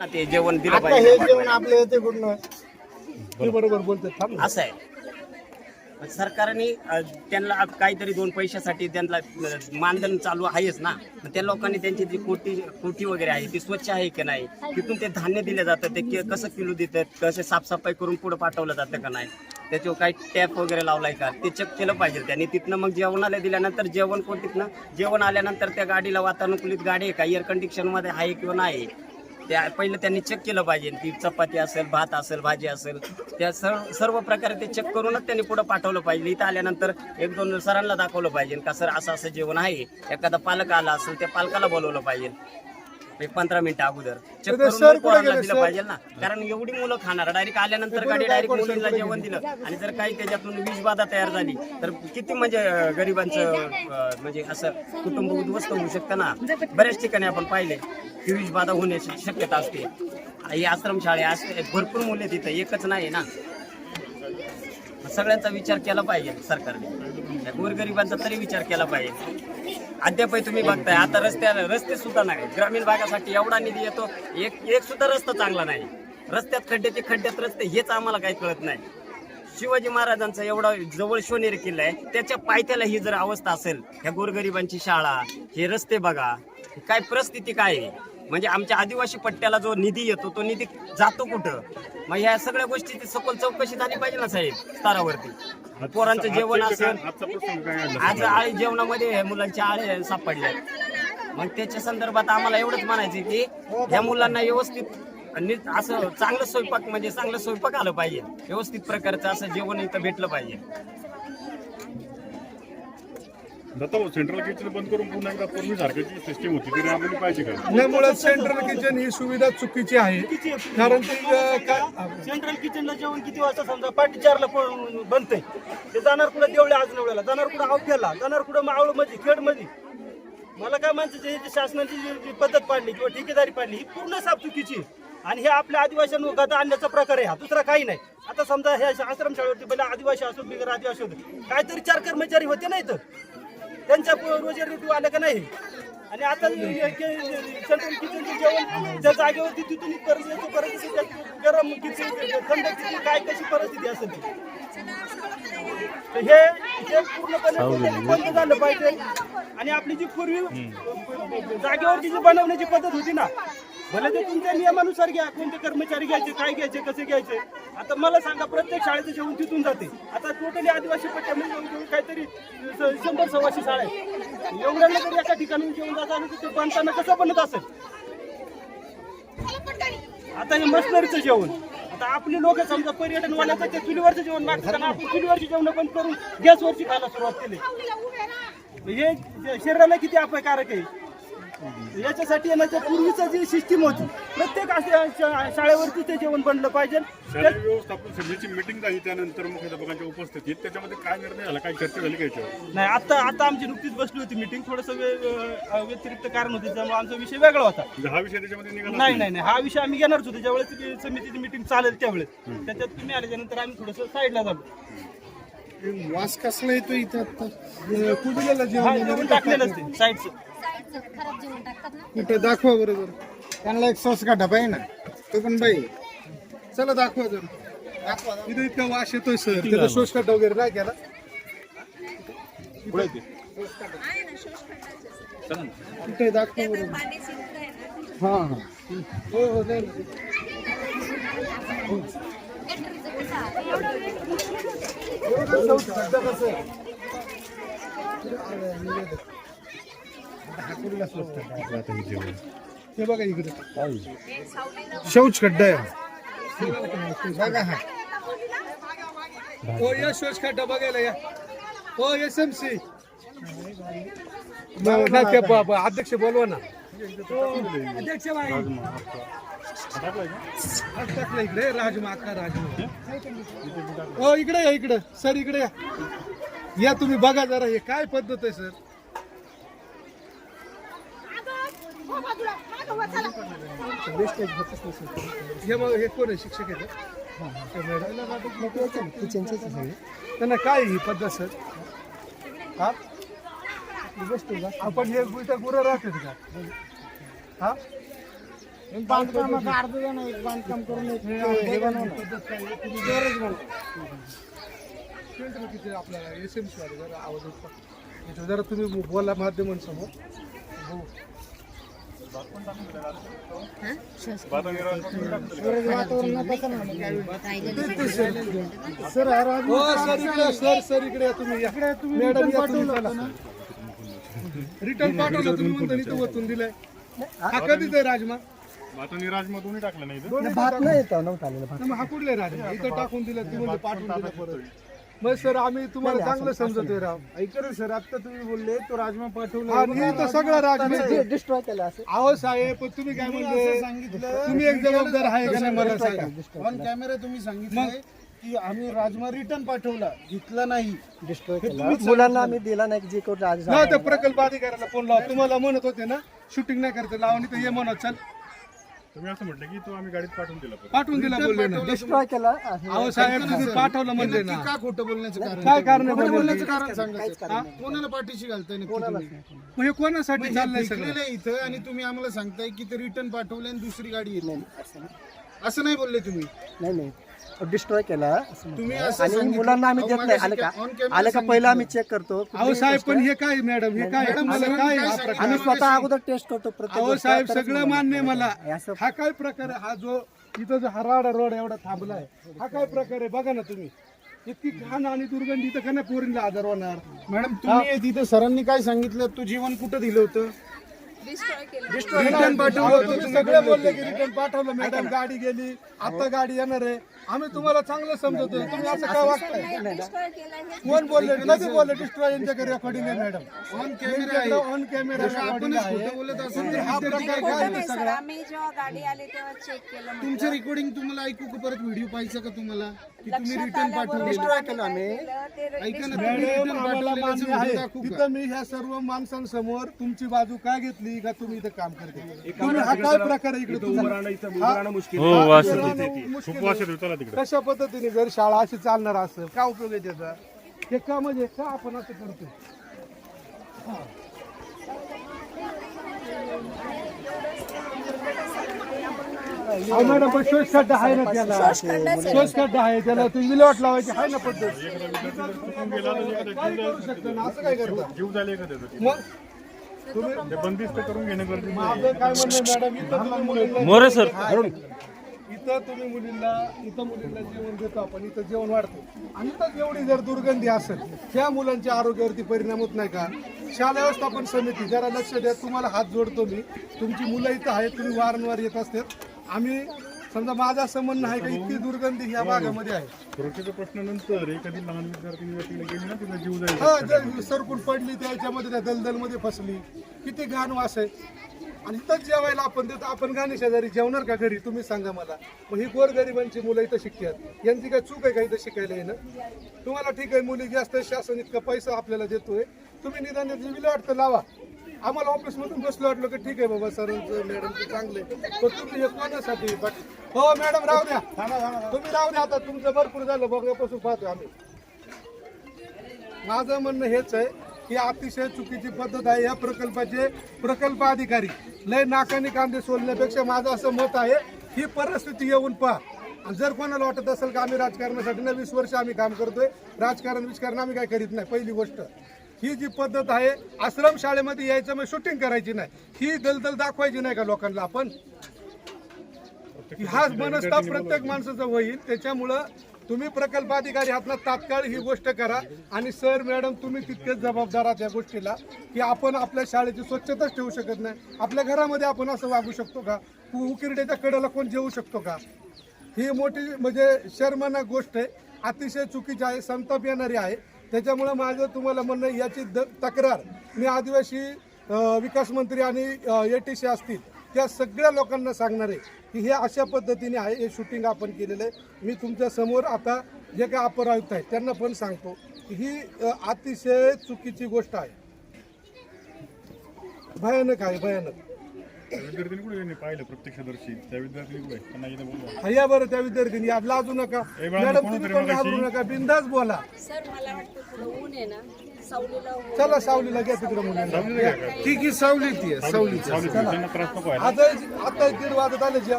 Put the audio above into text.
ते जेवण दिलं आता हे पाहिजे जेवण आपले येते कुठनं? ते बरोबर बोलते थांब ना. असं आहे. सरकारने अ, त्यांना काहीतरी दोन पैशासाठी त्यांना अ, मानधन चालू आहेच ना. मग त्या लोकांनी त्यांची जी कोटी कोठी वगैरे आहे ती स्वच्छ आहे की नाही? तिथून ते धान्य दिलं जातं ते के- कसं किलो देतात कसं साफसफाई करून पुढे पाठवलं जातं का नाही? त्याच्यावर काही टॅप वगैरे लावलाय का? ते चेक केलं पाहिजे त्यांनी. तिथनं मग जेवणाला दिल्यानंतर जेवण कोटीतनं जेवण आल्यानंतर त्या गाडीला वातानुकूलित गाडी आहे का? एअर कंडिशनमध्ये आहे किंवा नाही? त्या पहिलं त्यांनी चेक केलं पाहिजे. ती चपाती असेल भात असेल भाजी असेल. त्या सर्व सर्व प्रकारे ते चेक करूनच त्यांनी पुढं पाठवलं पाहिजे. इथं आल्यानंतर एक दोन सरांना दाखवलं पाहिजे का सर असं असं जेवण आहे. एखादा पालक आला असेल त्या पालकाला बोलवलं पाहिजे. एक पंधरा मिनिटं अगोदर. चेक तर ते करून सर मग कुठे पोरांना गेले, दिलं सर? पाहिजे ना. कारण एवढी मुलं खाणार. डायरेक्ट आल्यानंतर गाडी डायरेक्ट मुलींना जेवण दिलं. आणि जर काही त्याच्यातून विषबाधा तयार झाली तर किती म्हणजे अं, गरिबांचं अं, म्हणजे असं कुटुंब उद्ध्वस्त होऊ शकतं ना? बऱ्याच ठिकाणी आपण पाहिले की विषबाधा होण्याची शक्यता असते. ही आश्रमशाळे असते. भरपूर मुले तिथं एकच नाही ना? सगळ्यांचा विचार केला पाहिजे सरकारने. त्या गोरगरिबांचा तरी विचार केला पाहिजे. अद्यापही तुम्ही बघताय. आता रस्त्या रस्ते सुद्धा नाही. ग्रामीण भागासाठी एवढा निधी येतो. एक एक सुद्धा रस्ता चांगला नाही. रस्त्यात खड्डे ते खड्ड्यात रस्ते हेच आम्हाला काही कळत नाही. शिवाजी महाराजांचा एवढा जवळ शोनेरी किल्ला आहे. त्याच्या पायथ्याला ही जर अवस्था असेल ह्या गोरगरिबांची शाळा हे रस्ते बघा काय परिस्थिती काय आहे? म्हणजे आमच्या आदिवासी पट्ट्याला जो निधी येतो तो निधी जातो कुठं? मग ह्या सगळ्या गोष्टीची सखोल चौकशी झाली पाहिजे ना साहेब स्तरावरती. पोरांचं जेवण असेल? आज आळी जेवणामध्ये हे मुलांचे आळे सापडले. मग त्याच्या संदर्भात आम्हाला एवढंच म्हणायचं की ह्या मुलांना व्यवस्थित असं चांगलं स्वयंपाक म्हणजे चांगलं स्वयंपाक आलं पाहिजे. व्यवस्थित प्रकारचं असं जेवण इथं भेटलं पाहिजे. दत्ता भाऊ सेंट्रल किचन बंद करून पुन्हा एकदा पूर्वी सारखी सिस्टीम होती ती राबवली पाहिजे का? त्यामुळे सेंट्रल किचन ही सुविधा चुकीची आहे. कारण ती सेंट्रल किचनला जेवण किती वाजता समजा पाठी चारला बनतंय. ते जाणार कुठं देवळ्या आज नवड्याला? जाणार कुठं अवघ्याला जाणार कुठं मावळमध्ये खेडमध्ये मला काय म्हणते जे जे शासनाची जी पद्धत पाडली किंवा ठेकेदारी पाडली ही पूर्ण साफ चुकीची आहे. आणि हे आपल्या आदिवासींवर गदा आणण्याचा प्रकार आहे हा. दुसरा काही नाही. आता समजा ह्या आश्रमशाळेवरती पहिला आदिवासी असो बिगर आदिवासी होते. काहीतरी चार कर्मचारी होते नाही तर त्यांच्या प- रोजी आलं का नाही? आणि आता सेंट्रल किचनचं जेवण त्या जागेवरती तिथून परिस्थिती त्यात गरम किती थंड किती काय कशी परिस्थिती असेल हे हे पूर्णपणे कुठेतरी बंद झालं पाहिजे. आणि आपली जी पूर्वी जागेवरची जी बनवण्याची पद्धत होती ना भले ते तुमच्या नियमानुसार घ्या कोणते कर्मचारी घ्यायचे काय घ्यायचे कसे घ्यायचे. आता मला सांगा प्रत्येक शाळेचं जेवण तिथून जाते. आता टोटली आदिवासी पट्ट्यामध्ये काहीतरी स- शंभर सव्वाशे शाळा आहेत. एवढ्यांना तरी एका ठिकाणी जेवण जात आलं तर ते बांधताना कसं बनत असेल? आता हे मशनरीचं जेवण. आता आपली लोक समजा पर्यटन वाल्याचं ते चुलीवरचं जेवण मागतात आपण चुलीवरची जेवण बंद करून गॅसवरची खायला सुरुवात केली. हे शरीराला किती अपायकारक आहे? याच्यासाठी ना त्या पूर्वीचं जी सिस्टीम होती प्रत्येक अशा शा- शाळेवरती ते जेवण बनलं पाहिजे. शालेय व्यवस्थापन समितीची मिटिंग झाली त्यानंतर मुख्याध्यापकांच्या उपस्थितीत. त्याच्यामध्ये काय निर्णय झाला? काय चर्चा झाली काय याच्यावर? नाही आता आता आमची नुकतीच बसली होती मिटिंग थोडंसं वे- अ, व्यतिरिक्त कारण होते त्यामुळे आमचा विषय वेगळा होता. म्हणजे हा विषय त्याच्यामध्ये निघाला नाही नाही. नाही हा विषय आम्ही घेणारच होतो. ज्यावेळेस ती समितीची मिटिंग चालेल त्यावेळेस. त्याच्यात तुम्ही आल्याच्यानंतर आम्ही थोडंसं साईडला झालो वास कसला येतो इथं आता? अं, कुठलेलं हा जेवण जेवण टाकलेलंच ते साईडचं खराब जेवण टाकतात ना? कुठं दाखवा बरोबर. त्यांना एक सॉस काढा पाहिजे ना? तो पण बाई. चला दाखवा जरा. इथं इतका वास येतोय सर. त्याचा सॉस काढा वगैरे नाही केला? कुठे दाखवा बरोबर. हा हा. हो हो नाही. एवढं कसं आहे? हे बघा इकडे. शौच खड्डा आहे. बघा हा. हो या शौच खड्डा बघायला या. हो एस एम सी अध्यक्ष बोलवा ना. अध्यक्ष टाकलं इकडे राजमा अक्का राजमा. हो इकडे या इकडे. सर इकडे या. या तुम्ही बघा जरा हे काय पद्धत आहे सर? हे मग हे कोण आहे? शिक्षक आहेत? त्यांना काय ही पद्धत सर? हा? आपण हे गुरं राहतात का? हा? बांधकामाचं अर्ध जण एक बांधकाम करून एक हे गरज किती आपला एस एम सी जरा आवाज जरा तुम्ही बोला माध्यमांसमोर. हो. सर हा हो, सर इकडे सर सर इकडे या तुम्ही या. मॅडम या तुम्ही चला. रिटर्न पाठवलं तुम्ही म्हणता इथं वतून दिलंय हा कधीच आहे राजमा आता निराजमा दोन्ही टाकलं नाही इथं. भात नाही येत नव्हता हा कुठले राजमा इथं टाकून दिलं ती म्हणजे पाठवून दिलं परत मग सर आम्ही तुम्हाला चांगलं समजतोय राव. ऐकलं सर आता तुम्ही बोलले तो राजमा पाठवला. आणि सगळं राजमा डिस्ट्रॉय केला असं. अहो साहेब पण तुम्ही काय म्हणले? सांगितलं तुम्ही एक जबाबदार आहे का नाही मला सांगा. ऑन कॅमेरा तुम्ही सांगितलंय की आम्ही राजमा रिटर्न पाठवला घेतला नाही. डिस्ट्रॉय केला. तुम्ही मुलांना आम्ही दिला नाही जे कोण राज ना त्या प्रकल्प अधिकाऱ्याला फोन लावा. तुम्हाला म्हणत होते ना शूटिंग नाही करते लावणी तर ये म्हणत चल. तुम्ही असं म्हटलं की तो आम्ही गाडीत पाठवून दिला परत. पाठवून दिला बोलले ना. डिस्ट्रॉय केला. अहो साहेब तुम्ही पाठवलं म्हणजे ना. का खोटं बोलण्याचं कारण काय कारण? आहे खोटं बरं? बोलण्याचं कारण सांगा. हा? कोणाला पाठीशी घालताय नक्की तुम्ही? मग हे कोणासाठी चाललंय हे सगळं? विकलेलं आहे इथं आणि तुम्ही आम्हाला सांगताय की ते रिटर्न पाठवले आणि दुसरी गाडी येत. नाही. असं नाही बोलले तुम्ही? नाही नाही. डिस्ट्रॉय केला. तुम्ही असं आणि सांगितलं. मुलांना आम्ही अहो, देत नाही आलं का? on camera आलं का पहिलं आम्ही चेक करतो. अहो साहेब पण हे काय मॅडम हे काय? काय हा प्रकार? आम्ही स्वतः अगोदर टेस्ट करतो प्रत्येक अहो गोष्ट, साहेब तरच सगळं मुलांना मान्य आहे मला. हे असं हा काय प्रकार आहे? हा जो इथं जो हराडा रोड एवढा थांबलाय. हा काय प्रकार आहे? बघा ना तुम्ही. इतकी घाण आणि दुर्गंधी इथं का नाही पोरींना आजार होणार? मॅडम तुम्ही तिथं सरांनी काय सांगितलं? तू जीवन कुठं दिलं होतं? रिटर्न पाठवलं तुम्ही सगळे बोलले की रिटर्न पाठवलं. मॅडम गाडी गेली. आता गाडी येणार आहे. आम्ही तुम्हाला चांगलं समजतो तुम्ही असं काय वागताय? कोण बोलले? कधी बोलले डिस्ट्रॉय यांच्याकडे रेकॉर्डिंग आहे madam on camera on camera recording आहे. बोलत असेल हा प्रकार काय आहे सगळा? आम्ही जेव्हा गाडी आली तेव्हा चेक केलं मग. तुमचं रेकॉर्डिंग तुम्हाला ऐकू का परत व्हिडिओ पाहायचा का तुम्हाला? की तुम्ही रिटर्न पाठवले केलं, ते ऐका ना मॅडम तुम्ही आम्हाला मान्य आहे? तिथं मी ह्या सर्व माणसांसमोर तुमची बाजू काय घेतली का तुम्ही इथं काम करते? तुम्ही हा काय प्रकार आहे इकडे तुमचा? मुश्किल खूप तिकडे. कशा पद्धतीने जर शाळा अशी चालणार असेल काय उपयोग आहे त्याचा? हे का म्हणजे? का आपण असं करतो अहो, मॅडम पण आहे ना त्याला. शोष खड्डा आहे त्याला. तुम्ही विल्हेवाट लावायची आहे ना पद्धत? काय करू शकतो ना असं काय करता जीव झाले का त्याचं मग? तुम्ही ते बंदिस्त करून घेणं गरजेचं आहे. माझं काय म्हणणं मॅडम? इथं तुम्ही मुलींना इथं तुम्ही मुलींना इथं मुलींना जेवण देतो आपण इथं जेवण वाढतो. आणि इथं एवढी जर दुर्गंधी असेल त्या मुलांच्या आरोग्यावरती परिणाम होत नाही का? शाळा व्यवस्थापन समिती जरा लक्ष द्या तुम्हाला हात जोडतो मी. तुमची मुलं इथं आहेत तुम्ही वारंवार येत असतात. आम्ही समजा माझं असं म्हणणं आहे का इतकी दुर्गंधी ह्या भागामध्ये आहे. सुरक्षेच्या प्रश्नानंतर एखादी लहान विद्यार्थी तिकडे गेली ना तिचा जीव जाईल हा जर सरकून पडली त्याच्यामध्ये त्या दलदलमध्ये फसली किती घाण वास आहे. आणि इथंच जेवायला आपण देतो. आपण घाणी शेजारी? जेवणार का घरी? तुम्ही सांगा मला. मग ही गोरगरिबांची मुलं इथं शिकतात. यांची काय चूक आहे का इथं शिकायला येणं? तुम्हाला ठीक आहे मुली जास्त शासन इतका पैसा आपल्याला देतोय. तुम्ही निदान याची विल्हेवाट तर लावा. आम्हाला ऑफिसमधून बसलो वाटलं की ठीक आहे बाबा सरांचं मॅडमचं चांगलं आहे. पण तुम्ही हे कोणासाठी? बट हो मॅडम राहू द्या. तुम्ही राहू द्या आता. तुमचं भरपूर झालं. बघण्यापासून पाहतो आम्ही. माझं म्हणणं हेच आहे की अतिशय चुकीची पद्धत आहे. या प्रकल्पाचे प्रकल्प अधिकारी लय नाकाने कांदे सोडण्यापेक्षा माझं असं मत आहे. ही परिस्थिती येऊन पहा. जर कोणाला वाटत असेल की आम्ही राजकारणासाठी ना वीस वर्ष आम्ही काम करतोय राजकारण विजकारण आम्ही काय करीत नाही पहिली गोष्ट. ही जी पद्धत आहे आश्रम शाळेमध्ये यायचं मग शूटिंग करायची नाही. ही दलदल दाखवायची नाही का लोकांना आपण? हा मनस्ताप प्रत्येक माणसाचा होईल त्याच्यामुळं तुम्ही प्रकल्प अधिकारी आहात ना तात्काळ ही गोष्ट करा. आणि सर मॅडम तुम्ही तितकेच जबाबदार आहात या गोष्टीला की आपण आपल्या शाळेची स्वच्छताच ठेवू शकत नाही. आपल्या घरामध्ये आपण असं वागू शकतो का? उ- उकिरड्याच्या कडेला कोण जेवू शकतो का? ही मोठी म्हणजे शर्मना गोष्ट आहे. अतिशय चुकीची आहे संताप येणारी आहे. त्याच्यामुळं माझं तुम्हाला म्हणणं आहे, याची द तक्रार. मी आदिवासी विकास मंत्री आणि ए टी सी असतील. त्या सगळ्या लोकांना सांगणार आहे की हे अशा पद्धतीने आहे हे शूटिंग आपण केलेलं आहे. मी तुमच्यासमोर आता जे काही अपर आयुक्त आहेत त्यांना पण सांगतो की ही अतिशय चुकीची गोष्ट आहे. भयानक आहे भयानक. त्या विद्यार्थ्यांनी कुठे त्यांनी पाहिलं प्रत्यक्षदर्शी त्या विद्यार्थ्यांनी कुठे? त्यांना इथे बोलवा. हा, या बरं त्या विद्यार्थ्यांनी आज लाजू नका. मॅडम तुम्ही पण घाबरू नका बिंदास बोला. सर मला वाटतं थोडं ऊन आहे ना. चला सावलीला घ्या तिकडे मुलांना. घ्या. का? ठीक आहे सावलीत. आहे व्हायला आता आता दीड वाजत आले